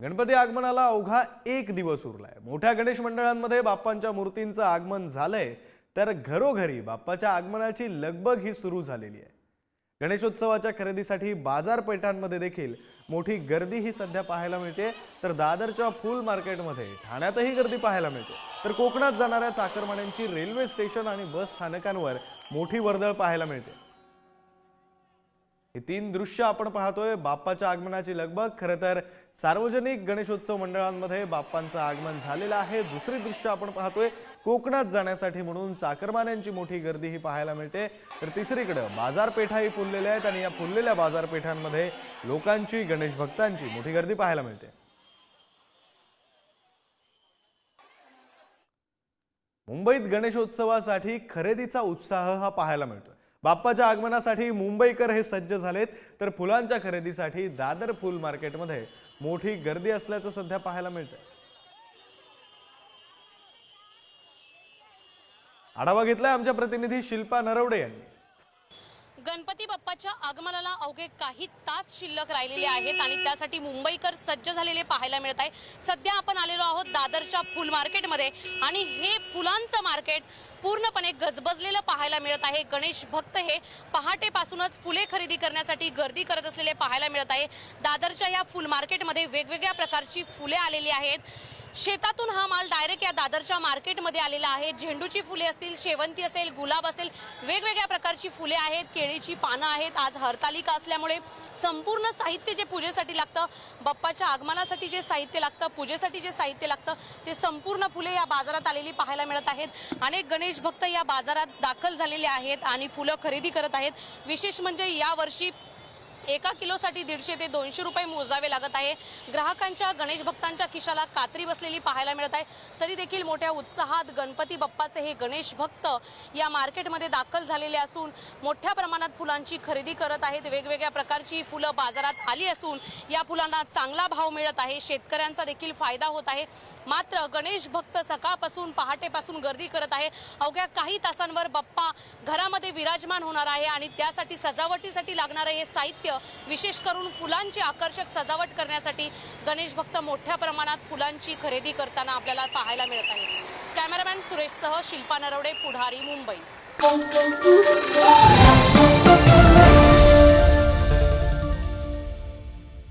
गणपती आगमनाला अवघा एक दिवस उरलाय. मोठ्या गणेश मंडळांमध्ये बाप्पांच्या मूर्तींचं आगमन झालंय तर घरोघरी बाप्पाच्या आगमनाची लगबग ही सुरू झालेली आहे. गणेशोत्सवाच्या खरेदीसाठी बाजारपेठांमध्ये देखील मोठी गर्दी ही सध्या पाहायला मिळते. तर दादरच्या फुल मार्केटमध्ये ठाण्यातही गर्दी पाहायला मिळते. तर कोकणात जाणाऱ्या चाकरमान्यांची रेल्वे स्टेशन आणि बस स्थानकांवर मोठी वर्दळ पाहायला मिळते. ही तीन दृश्य आपण पाहतोय. बाप्पाच्या आगमनाची लगबग. खरं तर सार्वजनिक गणेशोत्सव मंडळांमध्ये बाप्पांचं आगमन झालेलं आहे. दुसरी दृश्य आपण पाहतोय. कोकणात जाण्यासाठी म्हणून चाकरमान्यांची मोठी गर्दी ही पाहायला मिळते. तर तिसरीकडं बाजारपेठाही फुललेल्या आहेत आणि या फुललेल्या बाजारपेठांमध्ये लोकांची गणेश भक्तांची मोठी गर्दी पाहायला मिळते. मुंबईत गणेशोत्सवासाठी खरेदीचा उत्साह हा पाहायला मिळतोय. बाप्पाच्या आगमनासाठी मुंबईकर हे सज्ज झालेत. तर फुलांच्या खरेदीसाठी दादर फुल मार्केटमध्ये मोठी गर्दी असल्याचं सध्या पाहायला मिळतंय. आढावा घेतलाय आमच्या प्रतिनिधी शिल्पा नरवडे यांनी. गणपती बाप्पाच्या आगमनाला अवघे काही तास शिल्लक राहिलेले आहेत आणि त्यासाठी मुंबईकर सज्ज झालेले पाहायला मिळत आहे. सध्या आपण आलेलो आहोत दादरच्या फुल मार्केटमध्ये आणि हे फुलांचं मार्केट पूर्णपणे गजबजलेलं पाहायला मिळत आहे. गणेश भक्त हे पहाटेपासूनच फुले खरेदी करण्यासाठी गर्दी करत असलेले पाहायला मिळत आहे. दादरच्या या फुल मार्केटमध्ये वेगवेगळ्या प्रकारची फुले आलेली आहेत. शेतातून हा माल डायरेक्ट या दादरच्या मार्केटमध्ये आलेला आहे. झेंडूची फुले असतील शेवंती असेल गुलाब असेल वेगवेगळ्या प्रकारची फुले आहेत केळीची पानं आहेत. आज हरतालिका असल्यामुळे संपूर्ण साहित्य जे पूजेसाठी लागतं बाप्पाच्या आगमनासाठी जे साहित्य लागतं पूजेसाठी जे साहित्य लागतं ते संपूर्ण फुले या बाजारात आलेली पाहायला मिळत आहेत. अनेक गणेश भक्त या बाजारात दाखल झालेले आहेत आणि फुलं खरेदी करत आहेत. विशेष म्हणजे यावर्षी एका किलोसाठी दीडशे ते दोनशे रुपये मोजावे लागत आहे. ग्राहकांच्या गणेश भक्तांच्या खिशाला कात्री बसलेली पाहायला मिळत आहे. तरी देखील मोठ्या उत्साहात गणपती बाप्पाचे हे गणेश भक्त या मार्केटमध्ये दाखल झालेले असून मोठ्या प्रमाणात फुलांची खरेदी करत आहेत. वेगवेगळ्या प्रकारची फुलं बाजारात आली असून या फुलांना चांगला भाव मिळत आहे. शेतकऱ्यांचा देखील फायदा होत आहे. मात्र गणेश भक्त सकाळपासून पहाटेपासून गर्दी करत आहे. अवघ्या काही तासांवर बाप्पा घरामध्ये विराजमान होणार आहे आणि त्यासाठी सजावटीसाठी लागणारं हे साहित्य विशेष करून फुलांची आकर्षक सजावट करण्यासाठी गणेश भक्त मोठ्या प्रमाणात फुलांची खरेदी करताना आपल्याला पाहायला मिळत आहे. कॅमेरामॅन सुरेशसह शिल्पा नरवडे पुढारी मुंबई.